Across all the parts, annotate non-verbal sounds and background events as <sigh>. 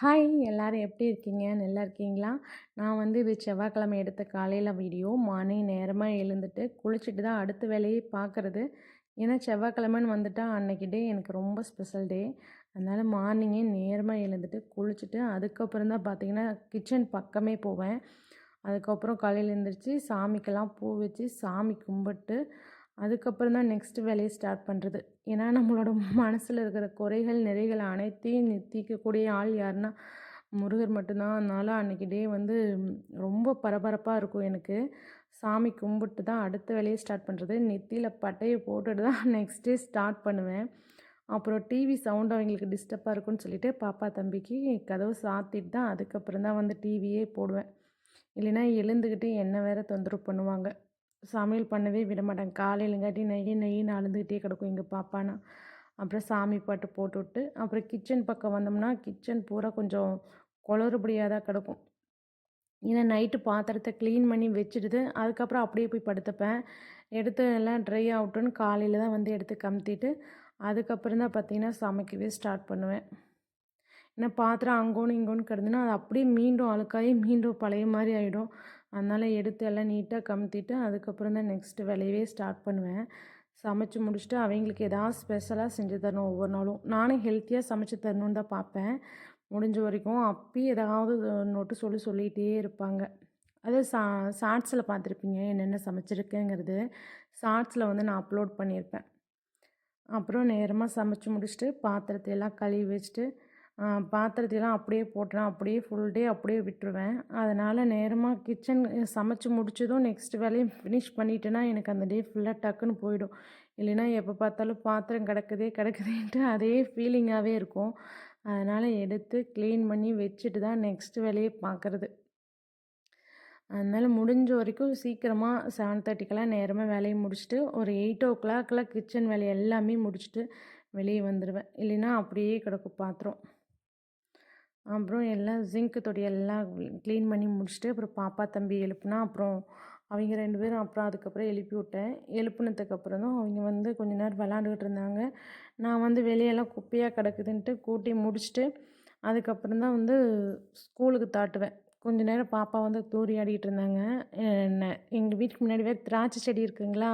Hi எல்லோரும் எப்படி இருக்கீங்க? நல்லா இருக்கீங்களா? நான் வந்து இது செவ்வாய்க்கிழமை எடுத்த காலையில் வீடியோ மார்னிங் நேரமாக எழுந்துட்டு குளிச்சுட்டு தான் அடுத்த வேலையை பார்க்குறது. ஏன்னா செவ்வாய்க்கிழமைன்னு வந்துட்டால் அன்னைக்கு டே எனக்கு ரொம்ப ஸ்பெஷல் டே அதனால் மார்னிங்கே நேரமாக எழுந்துட்டு குளிச்சுட்டு அதுக்கப்புறம் தான் பார்த்திங்கன்னா கிச்சன் பக்கமே போவேன். அதுக்கப்புறம் காலையில் எழுந்திரிச்சு சாமிக்கெல்லாம் பூ வச்சு சாமி கும்பிட்டு அதுக்கப்புறம் தான் நெக்ஸ்ட்டு வேலையை ஸ்டார்ட் பண்ணுறது ஏன்னா நம்மளோட மனசில் இருக்கிற குறைகள் நிறைகள் அனைத்தையும் தீர்க்கக்கூடிய ஆள் யாருன்னா முருகர் மட்டும்தான். அதனால் அன்றைக்கி டே வந்து ரொம்ப பரபரப்பாக இருக்கும் எனக்கு. சாமி கும்பிட்டு தான் அடுத்த வேலையை ஸ்டார்ட் பண்ணுறது நெத்தியில் பட்டையை போட்டுட்டு தான் நெக்ஸ்ட் டே ஸ்டார்ட் பண்ணுவேன். அப்புறம் டிவி சவுண்ட் அவங்களுக்கு டிஸ்டர்பாக இருக்கும்னு சொல்லிட்டு பாப்பா தம்பிக்கு கதவு சாத்திட்டு தான் அதுக்கப்புறம் தான் வந்து டிவியே போடுவேன். இல்லைன்னா எழுந்துக்கிட்டு என்ன வேறு தொந்தரவு பண்ணுவாங்க. சமையல் பண்ணவே விட மாட்டாங்க காலையிலங்காட்டி நெய் நெய்ன்னு அழுந்துக்கிட்டே கிடக்கும் எங்கள் பாப்பானா. அப்புறம் சாமி பாட்டு போட்டுவிட்டு அப்புறம் கிச்சன் பக்கம் வந்தோம்னா கிச்சன் பூரா கொஞ்சம் குளறுபடியாக தான் கிடக்கும். ஏன்னா நைட்டு பாத்திரத்தை க்ளீன் பண்ணி வச்சுடுது அதுக்கப்புறம் அப்படியே போய் படுத்துப்பேன். எடுத்து எல்லாம் ட்ரை ஆகட்டும்னு காலையில் தான் வந்து எடுத்து கமுத்திட்டு அதுக்கப்புறம் தான் பார்த்திங்கன்னா சமைக்கவே ஸ்டார்ட் பண்ணுவேன். ஏன்னா பாத்திரம் அங்கோன்னு இங்கோன்னு கிடந்துன்னா அது அப்படியே மீண்டும் அழுக்காகி மீண்டும் பழைய மாதிரி ஆகிடும் அதனால் எடுத்து எல்லாம் நீட்டாக கமுத்திட்டு அதுக்கப்புறம் தான் நெக்ஸ்ட்டு வேலையவே ஸ்டார்ட் பண்ணுவேன். சமைச்சு முடிச்சுட்டு அவங்களுக்கு எதாவது ஸ்பெஷலாக செஞ்சு தரணும் ஒவ்வொரு நாளும். நானும் ஹெல்த்தியாக சமைச்சு தரணுன்னு தான் பார்ப்பேன். முடிஞ்ச வரைக்கும் அப்பயும் ஏதாவது நோட்டு சொல்லி சொல்லிகிட்டே இருப்பாங்க. அது சா ஷார்ட்ஸில் பார்த்துருப்பீங்க என்னென்ன சமைச்சிருக்கேங்கிறது. ஷார்ட்ஸில் வந்து நான் அப்லோட் பண்ணியிருப்பேன். அப்புறம் நேரமாக சமைச்சு முடிச்சுட்டு பாத்திரத்தை எல்லாம் கழுவி வச்சுட்டு பாத்திரத்தையெல்லாம் அப்படியே போட்டுறேன் அப்படியே ஃபுல் டே அப்படியே விட்டுருவேன். அதனால் நேரமாக கிச்சன் சமைச்சு முடிச்சதும் நெக்ஸ்ட் வேலையும் ஃபினிஷ் பண்ணிட்டேன்னா எனக்கு அந்த டே ஃபுல்லாக டக்குன்னு போயிடும். இல்லைன்னா எப்போ பார்த்தாலும் பாத்திரம் கிடக்குதே கிடக்குதேன்ட்டு அதே ஃபீலிங்காகவே இருக்கும். அதனால் எடுத்து க்ளீன் பண்ணி வச்சுட்டு தான் நெக்ஸ்ட் வேலையை பார்க்குறது அதனால் முடிஞ்ச வரைக்கும் சீக்கிரமாக செவன் தேர்ட்டிக்கெல்லாம் நேரமாக வேலையை முடிச்சுட்டு ஒரு எயிட் ஓ கிளாக்கெலாம் கிச்சன் வேலையை எல்லாமே முடிச்சுட்டு வெளியே வந்துடுவேன் இல்லைன்னா அப்படியே கிடக்கும் பாத்திரம். அப்புறம் எல்லாம் ஜிங்க்கு தொடி எல்லாம் க்ளீன் பண்ணி முடிச்சுட்டு அப்புறம் பாப்பா தம்பி எழுப்புனா அப்புறம் அவங்க ரெண்டு பேரும் அப்புறம் அதுக்கப்புறம் எழுப்பி விட்டேன். எழுப்புனதுக்கப்புறம் தான் அவங்க வந்து கொஞ்ச நேரம் விளாண்டுக்கிட்டு இருந்தாங்க. நான் வந்து வெளியெல்லாம் குப்பையாக கிடக்குதுன்ட்டு கூட்டி முடிச்சுட்டு அதுக்கப்புறம் தான் வந்து ஸ்கூலுக்கு தாட்டுவேன். கொஞ்ச நேரம் பாப்பா வந்து தூரி ஆடிக்கிட்டு இருந்தாங்க. எங்கள் வீட்டுக்கு முன்னாடி திராட்சை செடி இருக்குங்களா?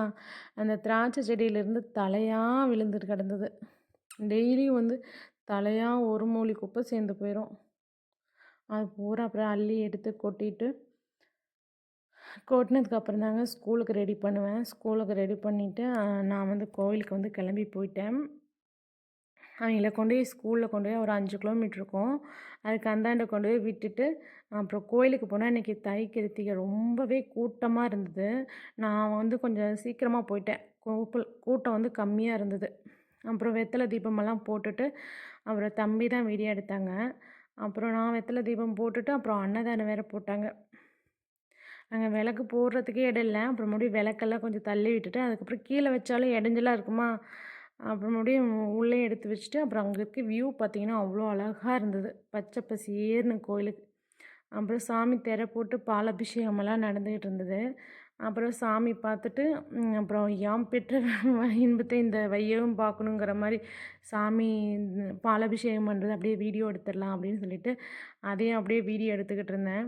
அந்த திராட்சை செடியிலேருந்து தலையாக விழுந்துட்டு கிடந்தது. டெய்லியும் வந்து தலையாக ஒரு மூலி குப்பை சேர்ந்து போயிடும் அது பூரா அப்புறம் அள்ளி எடுத்து கொட்டிட்டு கொட்டினதுக்கப்புறம் தாங்க ஸ்கூலுக்கு ரெடி பண்ணுவேன். ஸ்கூலுக்கு ரெடி பண்ணிவிட்டு நான் வந்து கோவிலுக்கு வந்து கிளம்பி போயிட்டேன். அவங்கள கொண்டு போய் ஸ்கூலில் கொண்டு போய் ஒரு அஞ்சு கிலோமீட்டர் இருக்கும். அதுக்கு அந்தாண்டை கொண்டு போய் விட்டுட்டு அப்புறம் கோயிலுக்கு போனால் இன்றைக்கி தை கிருத்திகை ரொம்பவே கூட்டமாக இருந்தது. நான் வந்து கொஞ்சம் சீக்கிரமாக போயிட்டேன். கூப்பல் கூட்டம் வந்து கம்மியாக இருந்தது. அப்புறம் வெத்தலை தீபமெல்லாம் போட்டுட்டு அப்புறம் தம்பி தான் வீடியோ எடுத்தாங்க. அப்புறம் நான் வெத்தலை தீபம் போட்டுட்டு அப்புறம் அன்னதானம் வேறு போட்டாங்க. அங்கே விளக்கு போடுறதுக்கே இடம் இல்லை. அப்புறம் மறுபடியும் விளக்கெல்லாம் கொஞ்சம் தள்ளி விட்டுட்டு அதுக்கப்புறம் கீழே வச்சாலும் இடைஞ்சலாக இருக்குமா? அப்புறம் மறுபடியும் உள்ளே எடுத்து வச்சுட்டு அப்புறம் அங்கே இருக்க வியூ பார்த்திங்கன்னா அவ்வளோ அழகாக இருந்தது. பச்சை பசியேர்னு கோயிலுக்கு. அப்புறம் சாமி திரை போட்டு பாலாபிஷேகமெல்லாம் நடந்துக்கிட்டு இருந்தது. அப்புறம் சாமி பார்த்துட்டு அப்புறம் யாம் பெற்ற <laughs> இன்பத்தை இந்த வையவும் பார்க்கணுங்கிற மாதிரி சாமி பாலபிஷேகம் பண்ணுறது அப்படியே வீடியோ எடுத்துடலாம் அப்படின்னு சொல்லிட்டு அதையும் அப்படியே வீடியோ எடுத்துக்கிட்டு இருந்தேன்.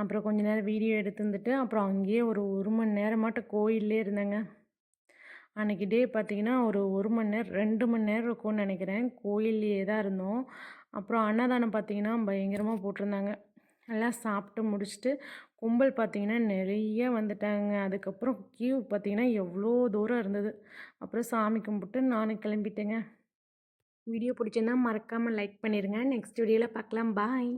அப்புறம் கொஞ்ச நேரம் வீடியோ எடுத்துருந்துட்டு அப்புறம் அங்கேயே ஒரு ஒரு மணி நேரமாட்டம் கோயிலே இருந்தேங்க. அன்றைக்கி டே பார்த்திங்கன்னா ஒரு ஒரு மணி நேரம் ரெண்டு மணி நேரம் இருக்கும்னு நினைக்கிறேன். கோயில்லையே தான் இருந்தோம். அப்புறம் அன்னதானம் பார்த்திங்கன்னா பயங்கரமாக போட்டிருந்தாங்க. எல்லாம் சாப்பிட்டு முடிச்சுட்டு கும்பல் பார்த்திங்கன்னா நிறைய வந்துட்டாங்க. அதுக்கப்புறம் கியூ பார்த்திங்கன்னா எவ்வளோ தூரம் இருந்தது. அப்புறம் சாமி கும்பிட்டு நானும் கிளம்பிட்டேங்க. வீடியோ பிடிச்சிருந்தா மறக்காமல் லைக் பண்ணிடுங்க நெக்ஸ்ட் வீடியோவில் பார்க்கலாம். பாய்